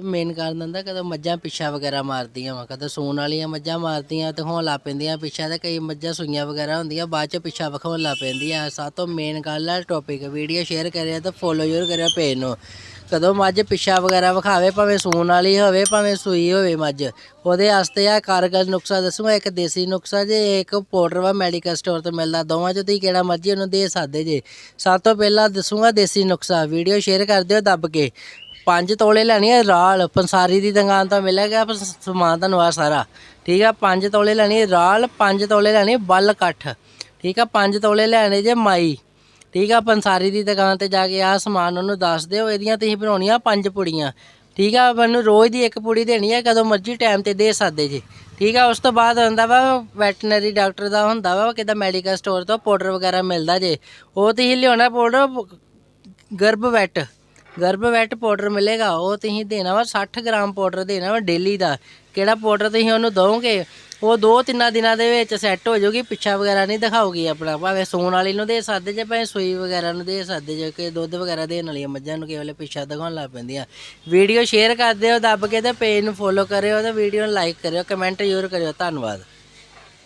Main ਕਾਰਨ ਹੁੰਦਾ, ਕਦੋਂ ਮੱਝਾਂ ਪਿੱਛਾ ਵਗੈਰਾ ਮਾਰਦੀਆਂ ਵਾ, ਕਦੋਂ ਸੂਣ ਵਾਲੀਆਂ ਮੱਝਾਂ ਮਾਰਦੀਆਂ ਤੇ ਹੋਣ ਲੱਗ ਪੈਂਦੀਆਂ ਪਿੱਛਾ ਤੇ ਕਈ ਮੱਝਾਂ ਸੂਈਆਂ ਵਗੈਰਾ ਹੁੰਦੀਆਂ, ਬਾਅਦ ਚ ਪਿੱਛਾ ਵਿਖਾਉਣ ਲੱਗ ਪੈਂਦੀਆਂ। ਸਭ ਤੋਂ ਮੇਨ ਗੱਲ ਆ ਟੌਪਿਕ ਵੀਡੀਓ ਸ਼ੇਅਰ ਕਰਿਆ ਤਾਂ ਫੋਲੋ ਜ਼ਰੂਰ ਕਰਿਓ ਪੇਜ ਨੂੰ। ਕਦੋਂ ਮੱਝ ਪਿੱਛਾ ਵਗੈਰਾ ਵਿਖਾਵੇ, ਭਾਵੇਂ ਸੂਣ ਵਾਲੀ ਹੋਵੇ, ਭਾਵੇਂ ਸੂਈ ਹੋਵੇ ਮੱਝ, ਉਹਦੇ ਵਾਸਤੇ ਆ ਕਾਰਗਰ ਨੁਕਸਾ ਦੱਸੂਗਾ, ਇੱਕ ਦੇਸੀ ਨੁਕਸਾ ਜੇ, ਇੱਕ ਪਾਊਡਰ ਵਾ ਮੈਡੀਕਲ ਸਟੋਰ ਤੋਂ ਮਿਲਦਾ, ਦੋਵਾਂ ਚੋਂ ਤੁਸੀਂ ਕਿਹੜਾ ਮਰਜ਼ੀ ਉਹਨੂੰ ਦੇ ਸਕਦੇ ਜੇ। ਸਭ ਤੋਂ ਪਹਿਲਾਂ ਦੱਸੂਗਾ ਦੇਸੀ ਨੁਕਸਾ ਵੀਡੀਓ ਸ਼ੇਅਰ ਕਰ ਦਿਓ ਦੱਬ ਕੇ। ਪੰਜ ਤੋਲੇ ਲੈਣੀ ਹੈ ਰਾਲ, ਪੰਸਾਰੀ ਦੀ ਦੁਕਾਨ ਤੋਂ ਮਿਲੇਗਾ ਪਰ ਸਮਾਨ ਤੁਹਾਨੂੰ ਆ ਸਾਰਾ। ਠੀਕ ਆ, ਪੰਜ ਤੋਲੇ ਲੈਣੀ ਹੈ ਰਾਲ, ਪੰਜ ਤੋਲੇ ਲੈਣੀ ਬਲ ਕੱਠ। ਠੀਕ ਆ, ਪੰਜ ਤੋਲੇ ਲੈਣੇ ਜੇ ਮਾਈ। ਠੀਕ ਆ, ਪੰਸਾਰੀ ਦੀ ਦੁਕਾਨ ਤੇ ਜਾ ਕੇ ਆ ਸਮਾਨ ਉਹਨੂੰ ਦੱਸ ਦਿਓ, ਇਹਦੀਆਂ ਤੁਸੀਂ ਬਣਾਉਣੀਆਂ ਪੰਜ ਪੁੜੀਆਂ। ਠੀਕ ਆ, ਮੈਨੂੰ ਰੋਜ਼ ਦੀ ਇੱਕ ਪੁੜੀ ਦੇਣੀ ਹੈ ਕਦੋਂ ਮਰਜ਼ੀ ਟਾਈਮ ਤੇ ਦੇ ਸਕਦੇ ਜੀ। ਠੀਕ ਆ, ਉਸ ਤੋਂ ਬਾਅਦ ਹੁੰਦਾ ਵਾ ਵੈਟਰਨਰੀ ਡਾਕਟਰ ਦਾ ਹੁੰਦਾ ਵਾ ਕਿਦਾ ਮੈਡੀਕਲ ਸਟੋਰ ਤੋਂ ਪਾਊਡਰ ਵਗੈਰਾ ਮਿਲਦਾ ਜੇ। ਉਹ ਤੁਸੀਂ ਲਿਆਉਣਾ ਪਾਊਡਰ ਗਰਭ ਵੈਟ ਗਰਭਵੈਟ ਪਾਊਡਰ ਮਿਲੇਗਾ, ਉਹ ਤੁਸੀਂ ਦੇਣਾ ਵਾ 60 ਗ੍ਰਾਮ ਪਾਊਡਰ ਦੇਣਾ ਵਾ ਡੇਲੀ ਦਾ। ਕਿਹੜਾ ਪਾਊਡਰ ਤੁਸੀਂ ਉਹਨੂੰ ਦੋਗੇ ਉਹ ਦੋ ਤਿੰਨਾਂ ਦਿਨਾਂ ਦੇ ਵਿੱਚ ਸੈੱਟ ਹੋ ਜਾਊਗੀ, ਪਿੱਛਾ ਵਗੈਰਾ ਨਹੀਂ ਦਿਖਾਊਗੀ ਆਪਣਾ। ਭਾਵੇਂ ਸੂਣ ਵਾਲੀ ਨੂੰ ਦੇ ਸਕਦੇ ਜੇ, ਭਾਵੇਂ ਸੂਈ ਵਗੈਰਾ ਨੂੰ ਦੇ ਸਕਦੇ ਜੇ, ਕਿ ਦੁੱਧ ਵਗੈਰਾ ਦੇਣ ਵਾਲੀਆਂ ਮੱਝਾਂ ਨੂੰ ਕੇਵਲ ਪਿੱਛਾ ਦਿਖਾਉਣ ਲੱਗ ਪੈਂਦੀਆਂ। ਵੀਡੀਓ ਸ਼ੇਅਰ ਕਰ ਦਿਓ, ਦੱਬ ਕੇ ਤੇ ਪੇਜ ਨੂੰ ਫੋਲੋ ਕਰਿਓ ਤੇ ਵੀਡੀਓ ਨੂੰ ਲਾਈਕ ਕਰਿਓ ਕਮੈਂਟ ਜ਼ਰੂਰ ਕਰਿਓ। ਧੰਨਵਾਦ।